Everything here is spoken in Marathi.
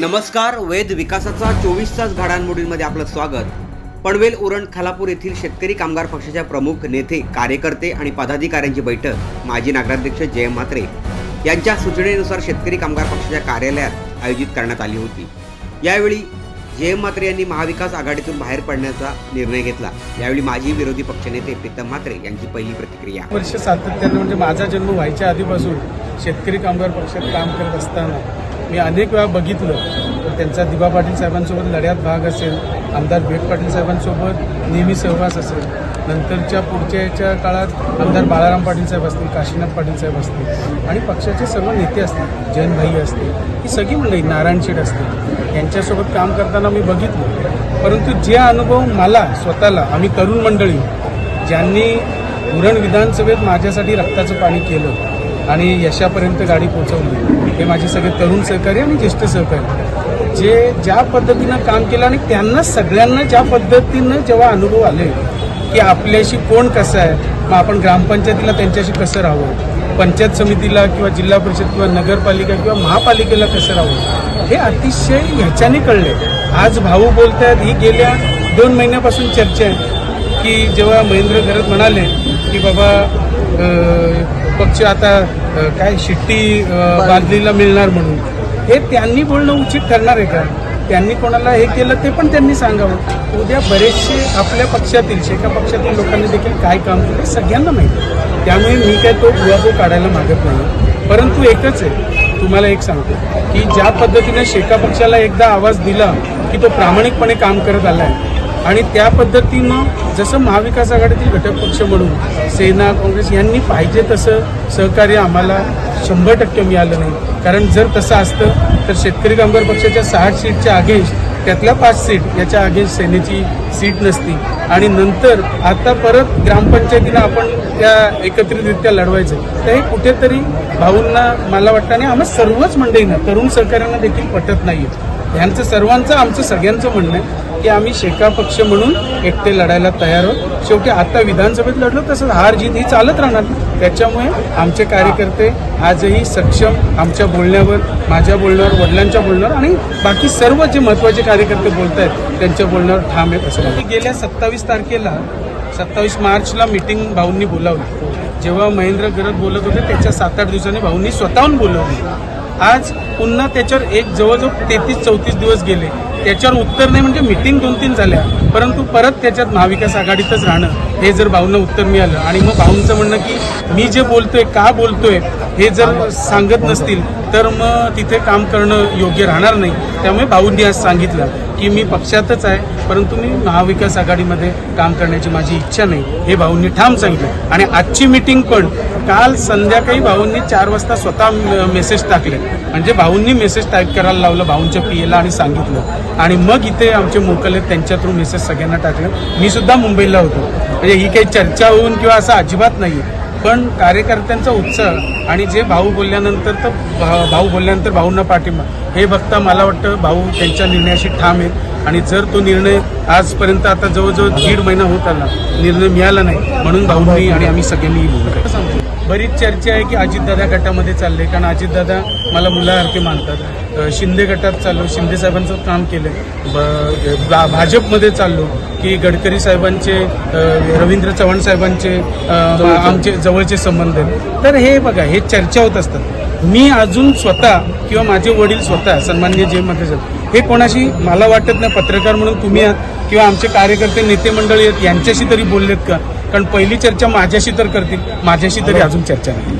नमस्कार वेद विकासाचा चोवीस तास घडामोडींमध्ये आपलं स्वागत. पनवेल उरण खालापूर येथील शेतकरी कामगार पक्षाच्या प्रमुख नेते कार्यकर्ते आणि पदाधिकाऱ्यांची बैठक माजी नगराध्यक्ष जय म्हात्रे यांच्या सूचनेनुसार शेतकरी कामगार पक्षाच्या कार्यालयात आयोजित करण्यात आली होती. यावेळी जय म्हात्रे यांनी महाविकास आघाडीतून बाहेर पडण्याचा निर्णय घेतला. यावेळी माजी विरोधी पक्षनेते प्रीतम म्हात्रे यांची पहिली प्रतिक्रिया. वर्ष सातत्यानं म्हणजे माझा जन्म व्हायच्या आधीपासून शेतकरी कामगार पक्षात काम करत असताना मी अनेक वेळा बघितलं. तर त्यांचा दिबा पाटील साहेबांसोबत लढ्यात भाग असेल आमदार भेट पाटील साहेबांसोबत नेहमी सहवास असेल. नंतरच्या पुढच्या याच्या काळात आमदार बाळाराम पाटील साहेब असतील काशीनाथ पाटील साहेब असतील आणि पक्षाचे सर्व नेते असतील जैन भाई असतील ही सगळी मंडळी नारायण शेठ असतील. यांच्यासोबत काम करताना मी बघितलं. परंतु जे अनुभव मला स्वतःला आम्ही तरुण मंडळी ज्यांनी उरण विधानसभेत माझ्यासाठी रक्ताचं पाणी केलं आणि यशापर्यंत गाडी पोहोचवली. हे माझे सगळे तरुण सहकारी आणि ज्येष्ठ सहकारी. जे ज्या पद्धतीनं काम केलं आणि त्यांना सगळ्यांना ज्या पद्धतीनं जेव्हा अनुभव आले की आपल्याशी कोण कसं आहे मग आपण ग्रामपंचायतीला त्यांच्याशी कसं राहावं पंचायत समितीला किंवा जिल्हा परिषद किंवा नगरपालिका किंवा महापालिकेला कसं राहावं हे अतिशय ह्याच्याने कळले. आज भाऊ बोलतात ही गेल्या दोन महिन्यापासून चर्चा आहे की जेव्हा महेंद्र घरत म्हणाले की बाबा पक्ष आता काय शिट्टी अ, बादलीला मिळणार म्हणून. हे त्यांनी बोलणं उचित ठरणार आहे का? त्यांनी कोणाला हे केलं ते पण त्यांनी सांगावं. उद्या बरेचसे आपल्या पक्षातील शेका पक्षातील लोकांनी देखील काय काम केलं सगळ्यांना माहिती त्यामुळे मी काय तो उहापोह काढायला मागत नाही. परंतु एकच आहे तुम्हाला एक सांगतो की ज्या पद्धतीने शेका पक्षाला एकदा आवाज दिला की तो प्रामाणिकपणे काम करत आला आहे आणि त्या पद्धतीनं जसं महाविकास आघाडीतील घटक पक्ष म्हणून सेना काँग्रेस यांनी पाहिजे तसं सहकार्य आम्हाला शंभर टक्के मिळालं नाही. कारण जर तसं असतं तर शेतकरी कामगार पक्षाच्या सहा सीटच्या अगेन्स्ट त्यातल्या पाच सीट याच्या अगेन्स्ट सेनेची सीट नसती. आणि नंतर आता परत ग्रामपंचायतीनं आपण त्या एकत्रितरित्या लढवायचं. तर हे कुठेतरी भाऊंना मला वाटतं आणि आम्हा सर्वच मंडळींना तरुण सहकाऱ्यांना देखील पटत नाही यांचं सर्वांचं आमचं सगळ्यांचं म्हणणं आहे की आम्ही शेका पक्ष म्हणून एकटे लढायला तयार आहोत. शेवटी आता विधानसभेत लढलो तसंच हार जीत ही चालत राहणार. त्याच्यामुळे आमचे कार्यकर्ते आजही सक्षम आमच्या बोलण्यावर माझ्या बोलण्यावर वडिलांच्या बोलण्यावर आणि बाकी सर्व जे महत्त्वाचे कार्यकर्ते बोलत आहेत त्यांच्या बोलण्यावर ठाम आहेत असं गेल्या सत्तावीस तारखेला सत्तावीस मार्चला मिटिंग भाऊंनी बोलावली. जेव्हा महेंद्र गरज बोलत होते त्याच्या सात आठ दिवसांनी भाऊंनी स्वतःहून बोलवली. आज पुन्हा त्याच्यावर एक जवळजवळ तेहतीस चौतीस दिवस गेले. त्याच्यावर उत्तर नाही म्हणजे मिटिंग दोन तीन झाल्या. परंतु परत त्याच्यात महाविकास आघाडीतच राहणं हे जर भाऊंना उत्तर मिळालं. आणि मग भाऊंचं म्हणणं की मी जे बोलतोय का बोलतोय हे जर सांगत नसतील तर मग तिथे काम करणं योग्य राहणार नाही. त्यामुळे भाऊंनी आज सांगितलं की मी पक्षातच आहे परंतु मी महाविकास आघाडीमध्ये काम करण्याची माझी इच्छा नाही हे भाऊंनी ठाम सांगितलं. आणि आजची मिटिंग पण काल संध्याकाळी भाऊंनी चार वाजता स्वतः मेसेज टाकले. म्हणजे भाऊंनी मेसेज टाईप करायला लावलं भाऊंच्या पीएला आणि सांगितलं. आणि मग इथे आमचे मोकल आहेत त्यांच्या थ्रू मेसेज सगळ्यांना टाकले. मी सुद्धा मुंबईला होतो. म्हणजे ही काही चर्चा होऊन किंवा असं अजिबात नाही पण कार्यकर्त्यांचा उत्साह आणि जे भाऊ बोलल्यानंतर तर भा- भाऊ बोलल्यानंतर भाऊंना पाठिंबा. हे बघता मला वाटतं भाऊ त्यांच्या निर्णयाशी ठाम आहेत. आणि जर तो निर्णय आजपर्यंत आता जवळजवळ दीड महिना होत आला निर्णय मिळाला नाही म्हणून भाऊंनी आणि आम्ही सगळ्यांनी ही भूमिका सांगतो बरीच चर्चा आहे की अजितदादा गटामध्ये चालले कारण अजितदादा मला मुलासारखे मानतात. शिंदे गटात चाललो शिंदे साहेबांचं काम केलं. ब- भाजपमध्ये चाललो की गडकरी साहेबांचे रवींद्र चव्हाण साहेबांचे आमचे जवळचे संबंध आहेत. तर हे बघा हे चर्चा होत असतात. मी अजून स्वतः किंवा माझे वडील स्वतः सन्मान्य जे मध्ये हे कोणाशी मला वाटत नाही पत्रकार म्हणून तुम्ही आहात किंवा आमचे कार्यकर्ते नेते मंडळी आहेत यांच्याशी तरी बोललेत का? कारण पहिली चर्चा माझ्याशी तर करतील माझ्याशी तरी अजून चर्चा नाही.